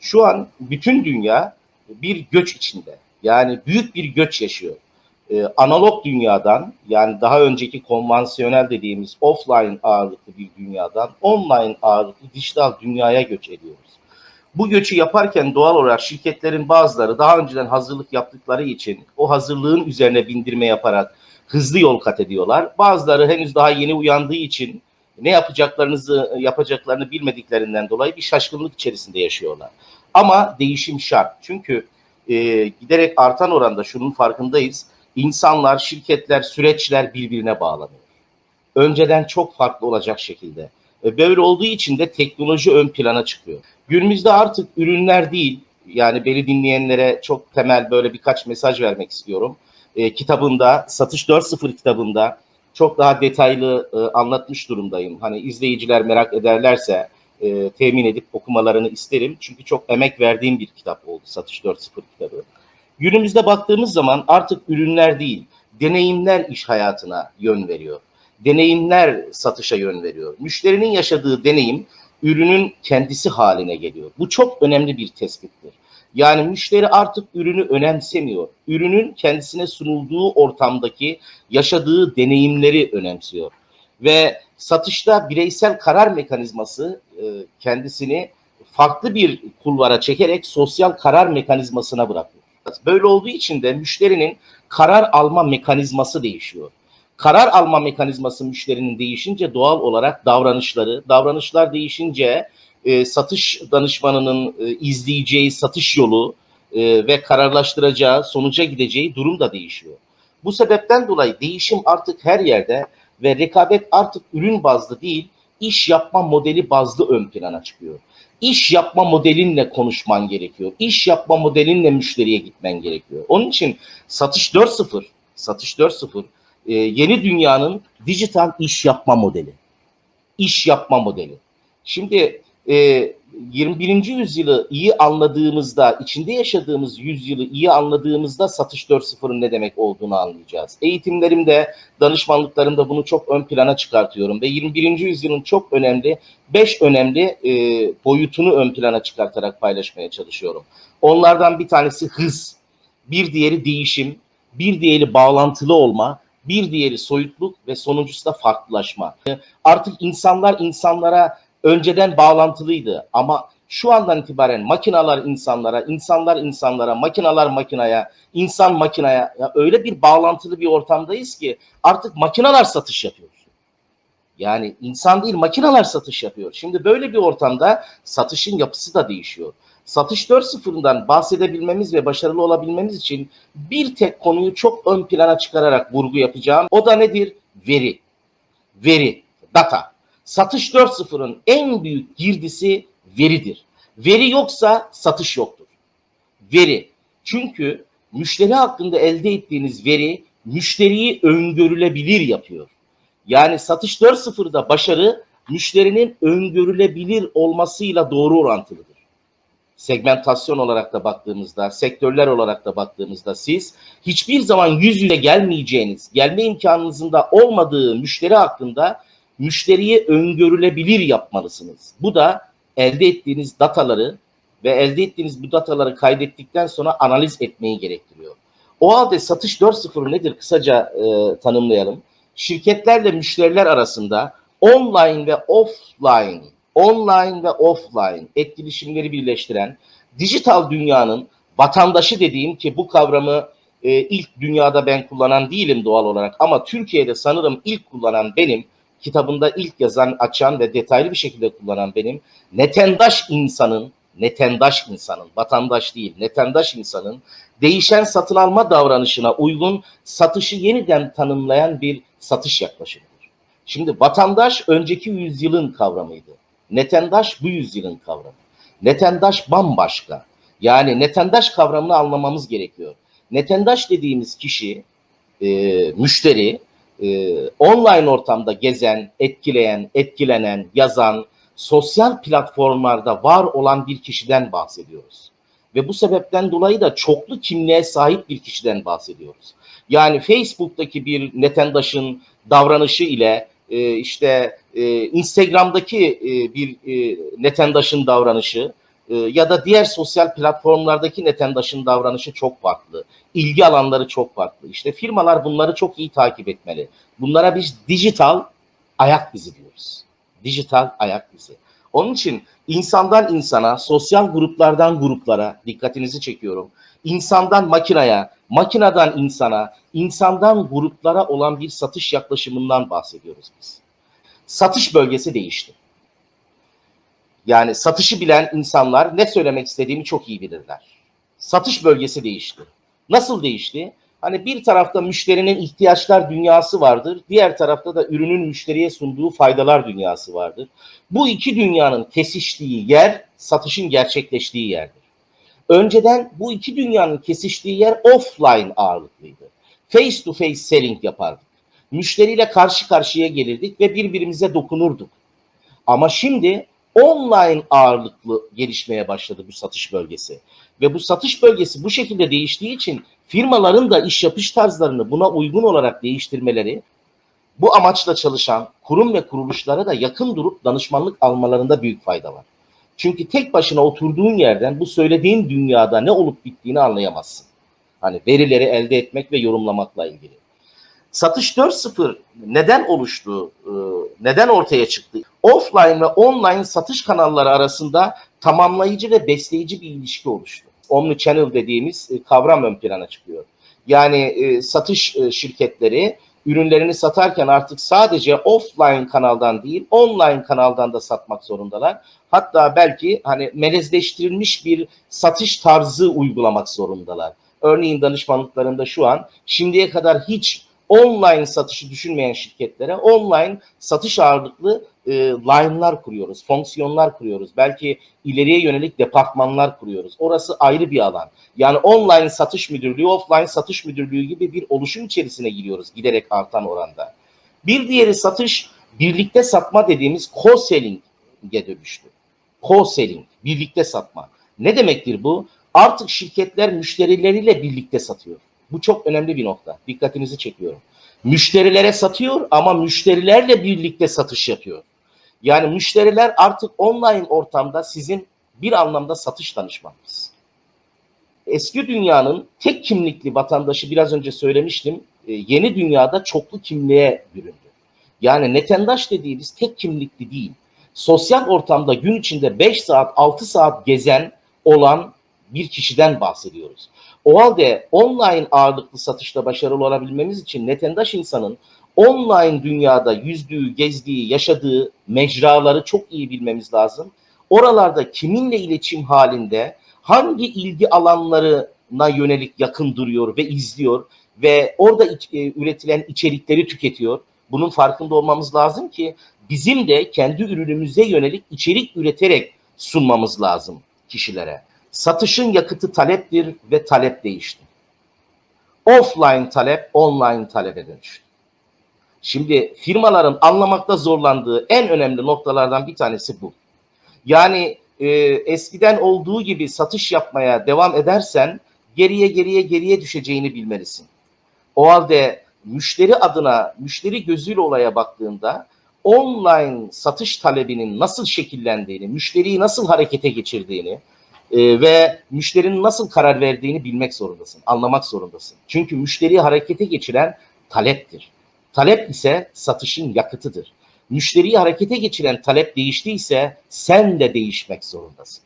Şu an bütün dünya bir göç içinde. Yani büyük bir göç yaşıyor. Ee, analog dünyadan yani daha önceki konvansiyonel dediğimiz offline ağırlıklı bir dünyadan online ağırlıklı dijital dünyaya göç ediyoruz. Bu göçü yaparken doğal olarak şirketlerin bazıları daha önceden hazırlık yaptıkları için o hazırlığın üzerine bindirme yaparak hızlı yol kat ediyorlar. Bazıları henüz daha yeni uyandığı için ne yapacaklarınızı yapacaklarını bilmediklerinden dolayı bir şaşkınlık içerisinde yaşıyorlar. Ama değişim şart. Çünkü e, giderek artan oranda şunun farkındayız. İnsanlar, şirketler, süreçler birbirine bağlanıyor. Önceden çok farklı olacak şekilde. E, böyle olduğu için de teknoloji ön plana çıkıyor. Günümüzde artık ürünler değil, yani beni dinleyenlere çok temel böyle birkaç mesaj vermek istiyorum. E, kitabında, Satış 4.0 kitabında çok daha detaylı e, anlatmış durumdayım. Hani izleyiciler merak ederlerse e, temin edip okumalarını isterim. Çünkü çok emek verdiğim bir kitap oldu Satış 4.0 kitabı. Günümüzde baktığımız zaman artık ürünler değil, deneyimler iş hayatına yön veriyor. Deneyimler satışa yön veriyor. Müşterinin yaşadığı deneyim ürünün kendisi haline geliyor. Bu çok önemli bir tespittir. Yani müşteri artık ürünü önemsemiyor. Ürünün kendisine sunulduğu ortamdaki yaşadığı deneyimleri önemsiyor. Ve satışta bireysel karar mekanizması e, kendisini farklı bir kulvara çekerek sosyal karar mekanizmasına bırakıyor. Böyle olduğu için de müşterinin karar alma mekanizması değişiyor. Karar alma mekanizması müşterinin değişince doğal olarak davranışları, davranışlar değişince e, satış danışmanının e, izleyeceği satış yolu e, ve kararlaştıracağı, sonuca gideceği durum da değişiyor. Bu sebepten dolayı değişim artık her yerde ve rekabet artık ürün bazlı değil, iş yapma modeli bazlı ön plana çıkıyor. İş yapma modelinle konuşman gerekiyor. İş yapma modelinle müşteriye gitmen gerekiyor. Onun için satış 4.0, satış 4.0 e, yeni dünyanın dijital iş yapma modeli. İş yapma modeli. Şimdi e, 21. yüzyılı iyi anladığımızda, içinde yaşadığımız yüzyılı iyi anladığımızda satış 4.0'ın ne demek olduğunu anlayacağız. Eğitimlerimde, danışmanlıklarımda bunu çok ön plana çıkartıyorum ve 21. yüzyılın çok önemli, 5 önemli e, boyutunu ön plana çıkartarak paylaşmaya çalışıyorum. Onlardan bir tanesi hız, bir diğeri değişim, bir diğeri bağlantılı olma, bir diğeri soyutluk ve sonuncusu da farklılaşma. Artık insanlar insanlara önceden bağlantılıydı ama şu andan itibaren makinalar insanlara, insanlar insanlara, makinalar makinaya, insan makinaya ya öyle bir bağlantılı bir ortamdayız ki artık makinalar satış yapıyor. Yani insan değil makinalar satış yapıyor. Şimdi böyle bir ortamda satışın yapısı da değişiyor. Satış 4.0'dan bahsedebilmemiz ve başarılı olabilmemiz için bir tek konuyu çok ön plana çıkararak vurgu yapacağım. O da nedir? Veri. Veri, data. Satış 4.0'ın en büyük girdisi veridir. Veri yoksa satış yoktur. Veri. Çünkü müşteri hakkında elde ettiğiniz veri müşteriyi öngörülebilir yapıyor. Yani satış 4.0'da başarı müşterinin öngörülebilir olmasıyla doğru orantılıdır. Segmentasyon olarak da baktığımızda, sektörler olarak da baktığımızda siz hiçbir zaman yüz yüze gelmeyeceğiniz, gelme imkanınızın da olmadığı müşteri hakkında müşteriyi öngörülebilir yapmalısınız. Bu da elde ettiğiniz dataları ve elde ettiğiniz bu dataları kaydettikten sonra analiz etmeyi gerektiriyor. O halde satış 4.0 nedir kısaca e, tanımlayalım. Şirketlerle müşteriler arasında online ve offline, online ve offline etkileşimleri birleştiren dijital dünyanın vatandaşı dediğim ki bu kavramı e, ilk dünyada ben kullanan değilim doğal olarak ama Türkiye'de sanırım ilk kullanan benim kitabında ilk yazan, açan ve detaylı bir şekilde kullanan benim netendaş insanın, netendaş insanın, vatandaş değil, netendaş insanın değişen satın alma davranışına uygun satışı yeniden tanımlayan bir satış yaklaşımıdır. Şimdi vatandaş önceki yüzyılın kavramıydı. Netendaş bu yüzyılın kavramı. Netendaş bambaşka. Yani netendaş kavramını anlamamız gerekiyor. Netendaş dediğimiz kişi, e, müşteri, e, online ortamda gezen, etkileyen, etkilenen, yazan, sosyal platformlarda var olan bir kişiden bahsediyoruz. Ve bu sebepten dolayı da çoklu kimliğe sahip bir kişiden bahsediyoruz. Yani Facebook'taki bir netendaşın davranışı ile e, işte e, Instagram'daki e, bir e, netendaşın davranışı e, ya da diğer sosyal platformlardaki netendaşın davranışı çok farklı. İlgi alanları çok farklı. İşte firmalar bunları çok iyi takip etmeli. Bunlara biz dijital ayak izi diyoruz. Dijital ayak izi. Onun için insandan insana, sosyal gruplardan gruplara dikkatinizi çekiyorum. İnsandan makinaya, makineden insana, insandan gruplara olan bir satış yaklaşımından bahsediyoruz biz. Satış bölgesi değişti. Yani satışı bilen insanlar ne söylemek istediğimi çok iyi bilirler. Satış bölgesi değişti. Nasıl değişti? Hani bir tarafta müşterinin ihtiyaçlar dünyası vardır, diğer tarafta da ürünün müşteriye sunduğu faydalar dünyası vardır. Bu iki dünyanın kesiştiği yer satışın gerçekleştiği yerdir. Önceden bu iki dünyanın kesiştiği yer offline ağırlıklıydı. Face to face selling yapardık. Müşteriyle karşı karşıya gelirdik ve birbirimize dokunurduk. Ama şimdi online ağırlıklı gelişmeye başladı bu satış bölgesi. Ve bu satış bölgesi bu şekilde değiştiği için firmaların da iş yapış tarzlarını buna uygun olarak değiştirmeleri bu amaçla çalışan kurum ve kuruluşlara da yakın durup danışmanlık almalarında büyük fayda var. Çünkü tek başına oturduğun yerden bu söylediğin dünyada ne olup bittiğini anlayamazsın. Hani verileri elde etmek ve yorumlamakla ilgili. Satış 4.0 neden oluştu? e, Neden ortaya çıktı? Offline ve online satış kanalları arasında tamamlayıcı ve besleyici bir ilişki oluştu. Omnichannel dediğimiz e, kavram ön plana çıkıyor. Yani e, satış şirketleri ürünlerini satarken artık sadece offline kanaldan değil online kanaldan da satmak zorundalar. Hatta belki hani melezleştirilmiş bir satış tarzı uygulamak zorundalar. Örneğin danışmanlıklarında şu an şimdiye kadar hiç online satışı düşünmeyen şirketlere online satış ağırlıklı e, line'lar kuruyoruz, fonksiyonlar kuruyoruz. Belki ileriye yönelik departmanlar kuruyoruz. Orası ayrı bir alan. Yani online satış müdürlüğü, offline satış müdürlüğü gibi bir oluşum içerisine giriyoruz giderek artan oranda. Bir diğeri satış, birlikte satma dediğimiz co-selling'e dönüştü. Co-selling, birlikte satma. Ne demektir bu? Artık şirketler müşterileriyle birlikte satıyor. Bu çok önemli bir nokta. Dikkatinizi çekiyorum. Müşterilere satıyor ama müşterilerle birlikte satış yapıyor. Yani müşteriler artık online ortamda sizin bir anlamda satış danışmanınız. Eski dünyanın tek kimlikli vatandaşı biraz önce söylemiştim. e, Yeni dünyada çoklu kimliğe büründü. Yani netendaş dediğimiz tek kimlikli değil. Sosyal ortamda gün içinde 5 saat 6 saat gezen olan bir kişiden bahsediyoruz. O halde online ağırlıklı satışta başarılı olabilmemiz için netendaş insanın online dünyada yüzdüğü, gezdiği, yaşadığı mecraları çok iyi bilmemiz lazım. Oralarda kiminle iletişim halinde, hangi ilgi alanlarına yönelik yakın duruyor ve izliyor ve orada iç- e, üretilen içerikleri tüketiyor. Bunun farkında olmamız lazım ki bizim de kendi ürünümüze yönelik içerik üreterek sunmamız lazım kişilere. Satışın yakıtı taleptir ve talep değişti. Offline talep online talebe dönüştü. Şimdi firmaların anlamakta zorlandığı en önemli noktalardan bir tanesi bu. Yani e, eskiden olduğu gibi satış yapmaya devam edersen geriye geriye geriye düşeceğini bilmelisin. O halde müşteri adına, müşteri gözüyle olaya baktığında online satış talebinin nasıl şekillendiğini, müşteriyi nasıl harekete geçirdiğini e, ve müşterinin nasıl karar verdiğini bilmek zorundasın, anlamak zorundasın. Çünkü müşteriyi harekete geçiren taleptir. Talep ise satışın yakıtıdır. Müşteriyi harekete geçiren talep değiştiyse sen de değişmek zorundasın.